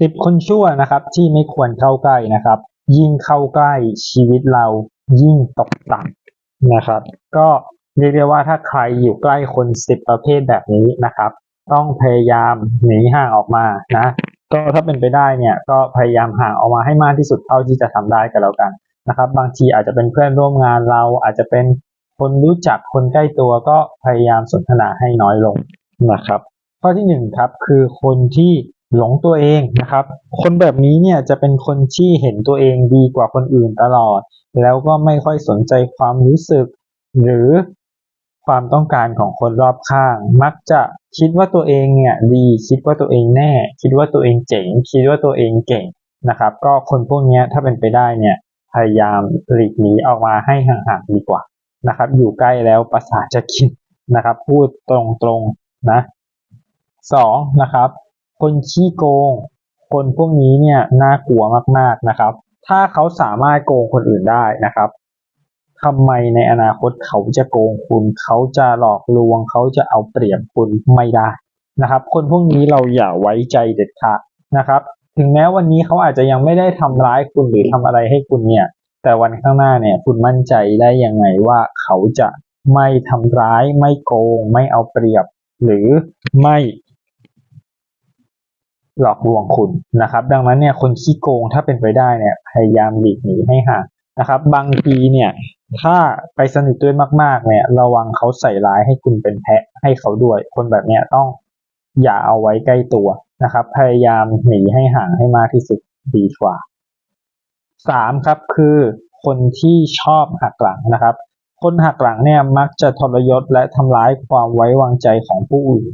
สิบคนชั่วนะครับที่ไม่ควรเข้าใกล้นะครับ ยิ่งเข้าใกล้ชีวิตเรายิ่งตกต่ำนะครับ ก็เรียกได้ว่าถ้าใครอยู่ใกล้คนสิบประเภทแบบนี้นะครับ ต้องพยายามหนีห่างออกมานะก็ถ้าเป็นไปได้เนี่ยก็พยายามห่างออกมาให้มากที่สุดเท่าที่จะทำได้ก็แล้วกันนะครับ บางทีอาจจะเป็นเพื่อนร่วมงานเราอาจจะเป็นคนรู้จักคนใกล้ตัวก็พยายามสนทนาให้น้อยลงนะครับ ข้อที่หนึ่งครับคือคนที่ หลงตัวเองนะครับ คนแบบนี้เนี่ยจะเป็นคนที่เห็นตัวเองดีกว่าคนอื่นตลอด แล้วก็ไม่ค่อยสนใจความรู้สึก หรือความต้องการของคนรอบข้าง มักจะคิดว่าตัวเองเนี่ยดีคิดว่าตัวเองแน่ คิดว่าตัวเองเจ๋ง คิดว่าตัวเองเก่งนะครับ ก็คนพวกนี้ถ้าเป็นไปได้เนี่ยพยายามหลีกหนีออกมาให้ห่างๆดีกว่านะครับ อยู่ใกล้แล้วประสาทจะคิดนะครับ พูดตรงๆนะสองนะครับ คนขี้โกง คนพวกนี้เนี่ยน่ากลัวมากๆนะครับ ถ้าเขาสามารถโกงคนอื่นได้นะครับทำไมในอนาคตเขาจะโกงคุณ เขาจะหลอกลวง เขาจะเอาเปรียบคุณไม่ได้นะครับ คนพวกนี้เราอย่าไว้ใจเด็ดขาดนะครับ ถึงแม้วันนี้เขาอาจจะยังไม่ได้ทำร้ายคุณหรือทำอะไรให้คุณเนี่ย แต่วันข้างหน้าเนี่ย คุณมั่นใจได้ยังไงว่าเขาจะไม่ทำร้าย ไม่โกง ไม่เอาเปรียบ หรือไม่ หลอกลวงคุณนะครับ ดังนั้นเนี่ยคนขี้โกงถ้าเป็นไปได้เนี่ยพยายามหลีกหนีให้ห่างนะครับ บางทีเนี่ยถ้าไปสนิทด้วยมาก ๆ เนี่ย ระวังเขาใส่ร้ายให้คุณเป็นแพะให้เขาด้วย คนแบบเนี้ยต้องอย่าเอาไว้ใกล้ตัวนะครับ พยายามหนีให้ห่างให้มากที่สุดดีกว่าสามครับคือคนที่ชอบหักหลังนะครับ คนหักหลังเนี่ยมักจะทรยศและทำร้ายความไว้วางใจของผู้อื่น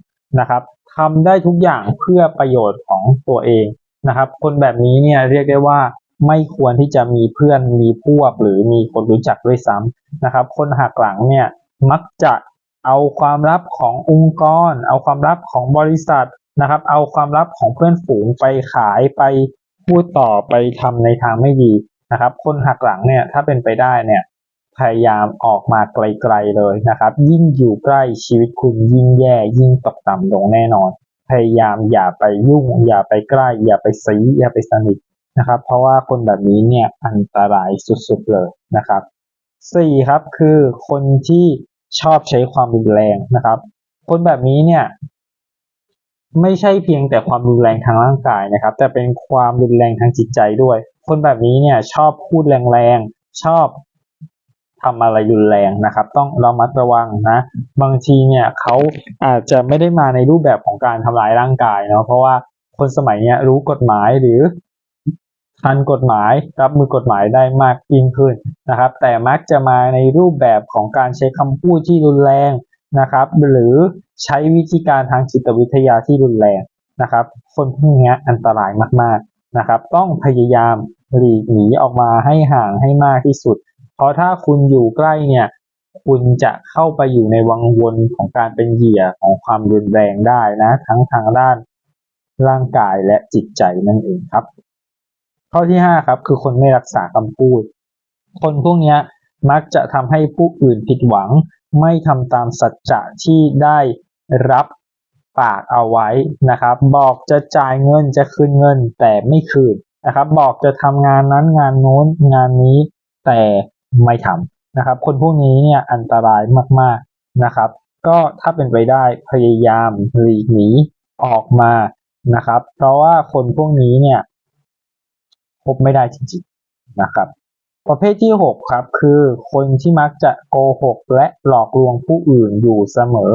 นะครับ ทำได้ทุกอย่างเพื่อประโยชน์ของตัวเองนะครับ คนแบบนี้เนี่ยเรียกได้ว่าไม่ควรที่จะมีเพื่อนมีพวกหรือมีคนรู้จักด้วยซ้ำนะครับ คนหักหลังเนี่ยมักจะเอาความลับขององค์กร เอาความลับของบริษัทนะครับ เอาความลับของเพื่อนฝูงไปขายไปพูดต่อไปทำในทางไม่ดีนะครับ คนหักหลังเนี่ยถ้าเป็นไปได้เนี่ย พยายามออกมาไกลๆเลยนะครับ ยิ่งอยู่ใกล้ชีวิตคุณยิ่งแย่ยิ่งตกต่ำลงแน่นอน พยายามอย่าไปยุ่ง อย่าไปใกล้ อย่าไปซีอย่าไปสนิทนะครับ เพราะว่าคนแบบนี้เนี่ยอันตรายสุดๆเลยนะครับสี่ครับคือคนที่ชอบใช้ความรุนแรงนะครับ คนแบบนี้เนี่ย ไม่ใช่เพียงแต่ความรุนแรงทางร่างกายนะครับ แต่เป็นความรุนแรงทางจิตใจด้วย คนแบบนี้เนี่ย ชอบพูดแรงๆชอบ ทำอะไรรุนแรงนะครับ ต้องระมัดระวังนะบางทีเนี่ยเขาอาจจะไม่ได้มาในรูปแบบของการทำลายร่างกายเนาะเพราะว่าคนสมัยเนี้ยรู้กฎหมายหรือทันกฎหมายรับมือกฎหมายได้มากยิ่งขึ้นนะครับ แต่มักจะมาในรูปแบบของการใช้คำพูดที่รุนแรงนะครับ หรือใช้วิธีการทางจิตวิทยาที่รุนแรงนะครับ คนพวกนี้อันตรายมากๆนะครับ ต้องพยายามหลีกหนีออกมาให้ห่างให้มากที่สุด เพราะถ้าคุณอยู่ใกล้เนี่ย คุณจะเข้าไปอยู่ในวังวนของการเป็นเหยื่อของความรุนแรงได้นะ ทั้งทางด้านร่างกายและจิตใจนั่นเองครับ ข้อที่ห้าครับคือคนไม่รักษาคำพูด คนพวกนี้มักจะทำให้ผู้อื่นผิดหวัง ไม่ทำตามสัจจะที่ได้รับปากเอาไว้นะครับ บอกจะจ่ายเงินจะคืนเงินแต่ไม่คืนนะครับ บอกจะทำงานนั้นงานโน้นงานนี้แต่ ไม่ทำนะครับ คนพวกนี้เนี่ยอันตรายมากๆนะครับ ก็ถ้าเป็นไปได้พยายามหลีกหนีออกมานะครับ เพราะว่าคนพวกนี้เนี่ยพบไม่ได้จริงๆนะครับ ประเภทที่ 6 ครับ คือคนที่มักจะโกหกและหลอกลวงผู้อื่นอยู่เสมอ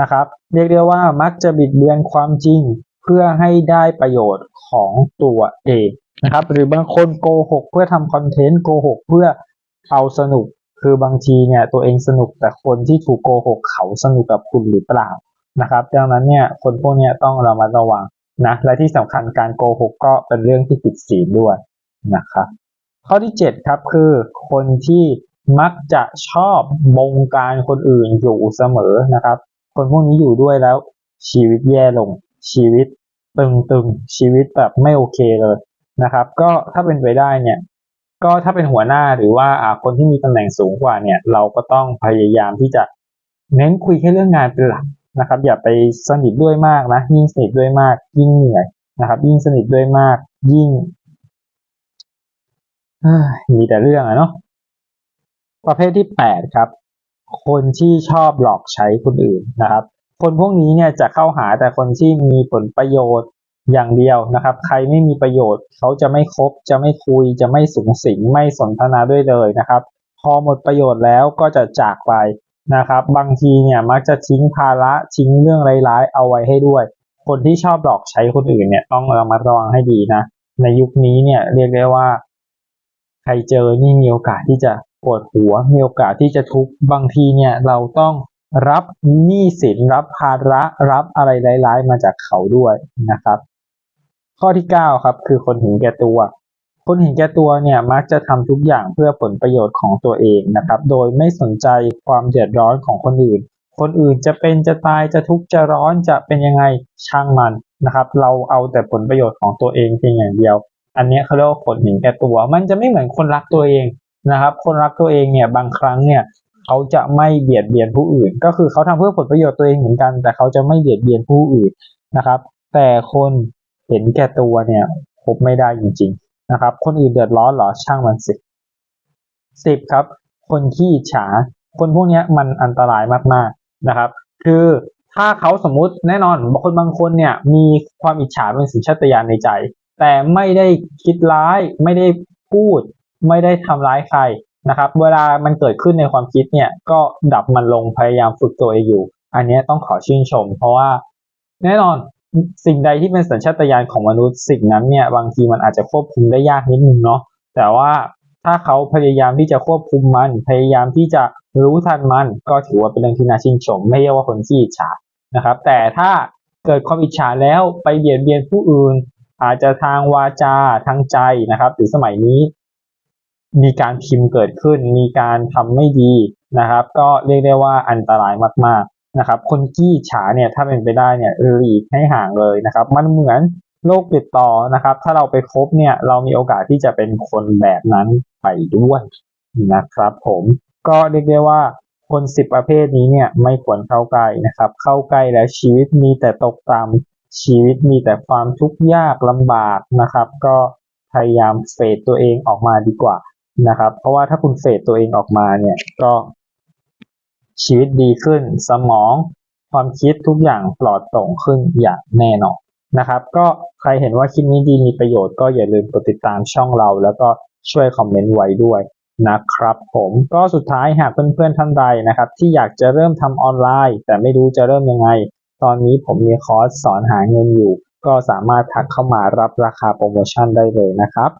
นะครับ เรียกได้ว่ามักจะบิดเบือนความจริงเพื่อให้ได้ประโยชน์ของตัวเองนะครับ หรือบางคนโกหกเพื่อทำคอนเทนต์โกหกเพื่อ เอาสนุกคือบางทีเนี่ยตัวเองสนุกแต่คนที่ถูกโกหกเขาสนุกกับคุณหรือเปล่านะครับดังนั้นเนี่ยคนพวกนี้ต้องระมัดระวังนะและที่สำคัญการโกหกก็เป็นเรื่องที่ผิดศีลด้วยนะครับข้อที่ 7 ครับคือคนที่มักจะชอบบงการคนอื่นอยู่เสมอนะครับ คนพวกนี้อยู่ด้วยแล้วชีวิตแย่ลงชีวิตตึงๆชีวิตแบบไม่โอเคเลยนะครับ ก็ถ้าเป็นไปได้เนี่ย ก็ถ้าเป็นหัวหน้าหรือว่าคนที่มีตำแหน่งสูงกว่าเนี่ย เราก็ต้องพยายามที่จะเน้นคุยแค่เรื่องงานเป็นหลักนะครับ อย่าไปสนิทด้วยมากนะยิ่งสนิทด้วยมาก ยิ่งเหนื่อยนะครับ ยิ่งสนิทด้วยมาก ยิ่งมีแต่เรื่องอะเนาะประเภทที่แปดครับ คนที่ชอบหลอกใช้คนอื่นนะครับ คนพวกนี้เนี่ยจะเข้าหาแต่คนที่มีผลประโยชน์ อย่างเดียวนะครับ ใครไม่มีประโยชน์ เขาจะไม่คบ จะไม่คุย จะไม่สูงสิง ไม่สนทนาด้วยเลยนะครับ พอหมดประโยชน์แล้วก็จะจากไปนะครับ บางทีเนี่ยมักจะทิ้งภาระทิ้งเรื่องร้ายๆ เอาไว้ให้ด้วย คนที่ชอบหลอกใช้คนอื่นเนี่ยต้องระมัดระวังให้ดีนะ ในยุคนี้เนี่ยเรียกได้ว่า ใครเจอนี่มีโอกาสที่จะปวดหัว มีโอกาสที่จะทุกข์ บางทีเนี่ยเราต้องรับหนี้สินรับภาระรับอะไรร้ายๆ มาจากเขาด้วยนะครับ ข้อที่เก้าครับ คือคนเห็นแก่ตัว คนเห็นแก่ตัวเนี่ยมักจะทำทุกอย่างเพื่อผลประโยชน์ของตัวเองนะครับ โดยไม่สนใจความเดือดร้อนของคนอื่น คนอื่นจะเป็นจะตายจะทุกข์จะร้อนจะเป็นยังไงช่างมันนะครับ เราเอาแต่ผลประโยชน์ของตัวเองเพียงอย่างเดียว อันนี้เขาเรียกว่าคนเห็นแก่ตัว มันจะไม่เหมือนคนรักตัวเองนะครับ คนรักตัวเองเนี่ยบางครั้งเนี่ยเขาจะไม่เบียดเบียนผู้อื่น ก็คือเขาทำเพื่อผลประโยชน์ตัวเองเหมือนกัน แต่เขาจะไม่เบียดเบียนผู้อื่นนะครับ แต่คน เห็นแก่ตัวเนี่ยพบไม่ได้จริง ๆ นะครับ คนอื่นเดือดร้อนหรอช่างมันสิสิบครับ คนขี้ฉา คนพวกเนี้ยมันอันตรายมากๆนะครับ คือถ้าเขาสมมุติแน่นอนบางคนบางคนเนี่ยมีความอิจฉาเป็นสัญชาตญาณในใจ แต่ไม่ได้คิดร้ายไม่ได้พูด ไม่ได้ทำร้ายใครนะครับ เวลามันเกิดขึ้นในความคิดเนี่ยก็ดับมันลงพยายามฝึกตัวเองอยู่ อันนี้ต้องขอชื่นชม เพราะว่าแน่นอน สิ่งใดที่เป็นสัญชาตญาณของมนุษย์สิ่งนั้นเนี่ยบางทีมันอาจจะควบคุมได้ยากนิดนึงเนาะแต่ว่าถ้าเขาพยายามที่จะควบคุมมัน พยายามที่จะรู้ทันมัน ก็ถือว่าเป็นเรื่องที่น่าชื่นชม ไม่ใช่ว่าคนที่อิจฉานะครับ แต่ถ้าเกิดความอิจฉาแล้วไปเบียดเบียนผู้อื่น อาจจะทางวาจาทางใจนะครับ หรือสมัยนี้ มีการพิมพ์เกิดขึ้น มีการทำไม่ดีนะครับ ก็เรียกได้ว่าอันตรายมากๆ นะครับคนขี้ฉาเนี่ยถ้าเป็นไปได้เนี่ยหลีกให้ห่างเลยนะครับ มันเหมือนโรคติดต่อนะครับ ถ้าเราไปคบเนี่ยเรามีโอกาสที่จะเป็นคนแบบนั้นไปด้วยนะครับ ผมก็เรียกได้ว่าคนสิบประเภทนี้เนี่ยไม่ควรเข้าใกล้นะครับ เข้าใกล้แล้วชีวิตมีแต่ตกต่ำชีวิตมีแต่ความทุกข์ยากลำบากนะครับ ก็พยายามเฟดตัวเองออกมาดีกว่านะครับ เพราะว่าถ้าคุณเฟดตัวเองออกมาเนี่ยก็ ชีวิตดีขึ้น สมอง ความคิดทุกอย่างปลอดโปร่งขึ้นอย่างแน่นอนนะครับ ก็ใครเห็นว่าคลิปนี้ดีมีประโยชน์ก็อย่าลืมกดติดตามช่องเรา แล้วก็ช่วยคอมเมนต์ไว้ด้วยนะครับ ผมก็สุดท้ายหากเพื่อนๆท่านใดนะครับ ที่อยากจะเริ่มทำออนไลน์ แต่ไม่รู้จะเริ่มยังไง ตอนนี้ผมมีคอร์สสอนหาเงินอยู่ ก็สามารถทักเข้ามารับราคาโปรโมชั่นได้เลยนะครับ